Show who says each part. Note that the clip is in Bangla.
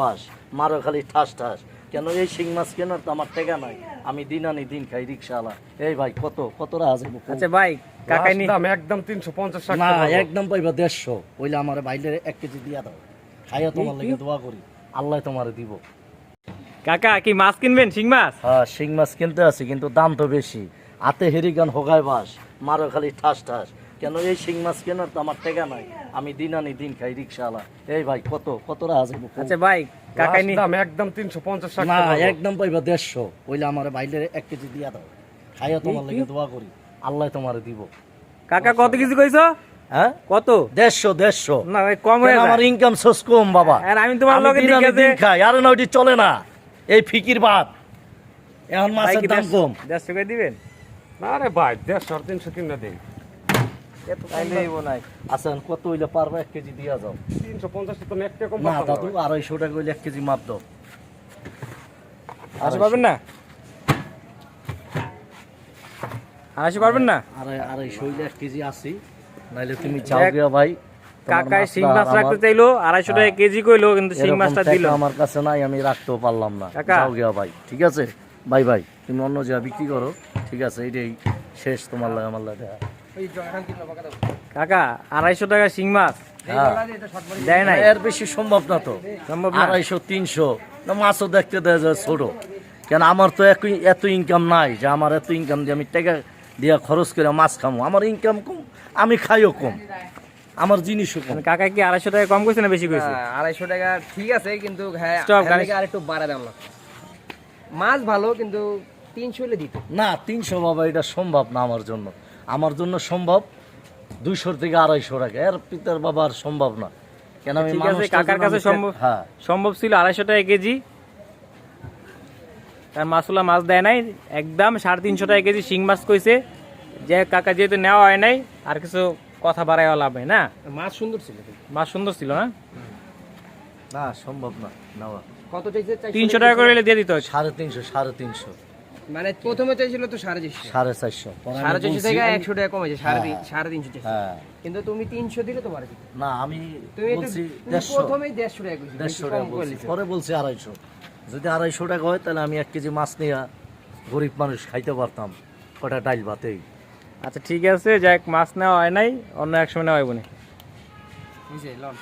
Speaker 1: বাস মারো খালি ঠাস ঠাস। কেন এই শিং মাছ কেনার তো আমার টেকা নাই? আমি দিন আনি দিন খাই রিক্সাওয়ালা। এই ভাই কত কত রাজা
Speaker 2: আচ্ছা ভাই কাকাই নি
Speaker 3: দাম একদম তিনশো পঞ্চাশ
Speaker 1: না
Speaker 3: টাকা
Speaker 1: একদম পাইবা দেড়শো। ওইলে আমার বাইলে এক কেজি দিয়া দাও। খাইয়া তোমার লেগে দোয়া করি। আল্লাহ তোমার দিব।
Speaker 2: কাকা কি মাছ কিনবেন শিং মাছ?
Speaker 1: হ্যাঁ শিং মাছ কিনতে আছি কিন্তু দাম তো বেশি। হাতে হেরিগান হোগায় বাস মারো খালি ঠাস ঠাস। কেন এই শিং মাছ কেনার তো আমার টেকা নাই? আমি দিন আনি দিন খাই রিক্সাওয়ালা এই ভাই কত কত রাজা
Speaker 2: আচ্ছা ভাই কাকাই
Speaker 3: দাম একদম তিনশো পঞ্চাশ
Speaker 1: না একদম পাইবা দেড়শো। ওইলে আমার বাইলে এক কেজি দিয়া দাও। খাইয়া তোমার লেগে দোয়া করি। আল্লাহ তোমার দিব।
Speaker 2: কাকা কত কিছু কইছো?
Speaker 1: হ্যাঁ?
Speaker 2: কত?
Speaker 1: দেড়শো দেড়শো।
Speaker 2: না কম
Speaker 1: আমার ইনকাম সোর্স কম বাবা?
Speaker 2: আমি তোমার লগে
Speaker 1: দিন আনি
Speaker 2: ঠিক আছে
Speaker 1: দিন খাই। আরে না ওইটি চলে না। এই ফিকির ভাত এখন
Speaker 2: ভাই
Speaker 1: মাছের
Speaker 2: কি
Speaker 1: দাম কম।
Speaker 2: দেড়শো করে দিবেন?
Speaker 3: আরে ভাই দেড়শো আর তিনশো কিনে দিন
Speaker 1: আচ্ছা এখন কত হইলে পারব? এক কেজি দিয়া যাও।
Speaker 3: তিনশো পঞ্চাশ তো একটা কম
Speaker 1: না দাদু আড়াইশো টাকা হইলে এক কেজি মাপ দাও।
Speaker 2: আড়াইশো পারবেন না? আড়াইশো পারবেন না?
Speaker 1: আড়াই আড়াইশো হইলে এক কেজি আসি নাইলে তুমি যাও গিয়া ভাই
Speaker 2: কাকায় শিং মাছ রাখতে চাইলো আড়াইশো টাকা কেজি কইলো কিন্তু শিং মাছটা দিল।
Speaker 1: আমার কাছে নাই আমি রাখতেও পারলাম না। গিয়া ভাই ঠিক আছে? বাই বাই তুমি অন্য জায়গা বিক্রি করো ঠিক আছে? এইটাই শেষ তোমার লাগে আমার লাগে।
Speaker 2: কাকা। আড়াইশো টাকা শিং মাছ।
Speaker 1: হ্যাঁ।
Speaker 2: দেয় নাই?
Speaker 1: এর বেশি সম্ভব না তো।
Speaker 2: সম্ভব
Speaker 1: আড়াইশো তিনশো মাছও দেখতে দেয় যায় ছোট। কেন আমার তো একই এত ইনকাম নাই যে আমার এত ইনকাম দিয়ে আমি টাকা দিয়া খরচ করে মাছ খামো। আমার ইনকাম কম আমি খাইও কম। আমার জিনিসও কম।
Speaker 2: কাকা কি আড়াইশো টাকা কম কইছে না বেশি কইছে?
Speaker 4: হ্যাঁ, আড়াইশো টাকা ঠিক আছে কিন্তু হ্যাঁ হ্যাঁ
Speaker 2: গাড়ি-
Speaker 4: বাড়া দাম মাছ ভালো কিন্তু তিনশো হলে দিত।
Speaker 1: না তিনশো বাবা এটা সম্ভব না আমার জন্য। আমার জন্য সম্ভব দুইশোর থেকে আড়াইশো টাকা এর পিতার বাবা আর সম্ভব না। কেন আমি
Speaker 2: কাকার কাছে সম্ভব
Speaker 1: হ্যাঁ।
Speaker 2: সম্ভব ছিল আড়াইশো টাকা কেজি। তার মাছগুলা মাছ দেয় নাই একদম সাড়ে তিনশো টাকা কেজি শিং মাছ কইছে। যে কাকা যেহেতু নেওয়া হয় নাই আর কিছু কথা বাড়াই লাভ নেই না?
Speaker 4: মাছ সুন্দর ছিল
Speaker 2: মাছ সুন্দর ছিল না?
Speaker 1: না সম্ভব না নেওয়া।
Speaker 4: কত চাইছে?
Speaker 2: তিনশো টাকা করে দিয়ে দিত
Speaker 1: সাড়ে তিনশো সাড়ে তিনশো।
Speaker 4: মানে প্রথমে চাইছিল তো সাড়ে চারশো।
Speaker 1: সাড়ে চারশো। আমি
Speaker 4: সাড়ে চারশো থেকে একশো টাকা কমেছে সাড়ে তিন
Speaker 1: হ্যাঁ।
Speaker 4: সাড়ে তিনশো
Speaker 1: হ্যাঁ।
Speaker 4: কিন্তু তুমি তিনশো দিলে তোমার দিত
Speaker 1: না আমি
Speaker 4: তুমি প্রথমেই দেড়শো টাকা
Speaker 1: দেড়শো টাকা পরে বলছি আড়াইশো। যদি আড়াইশো টাকা হয় তাহলে আমি এক কেজি মাছ নিয়ে গরিব মানুষ খাইতে পারতাম। কটা ডাইল ভাতেই।
Speaker 2: আচ্ছা ঠিক আছে যাক মাছ নেওয়া হয় নাই অন্য এক সময় নেওয়া হইব না।
Speaker 4: লন।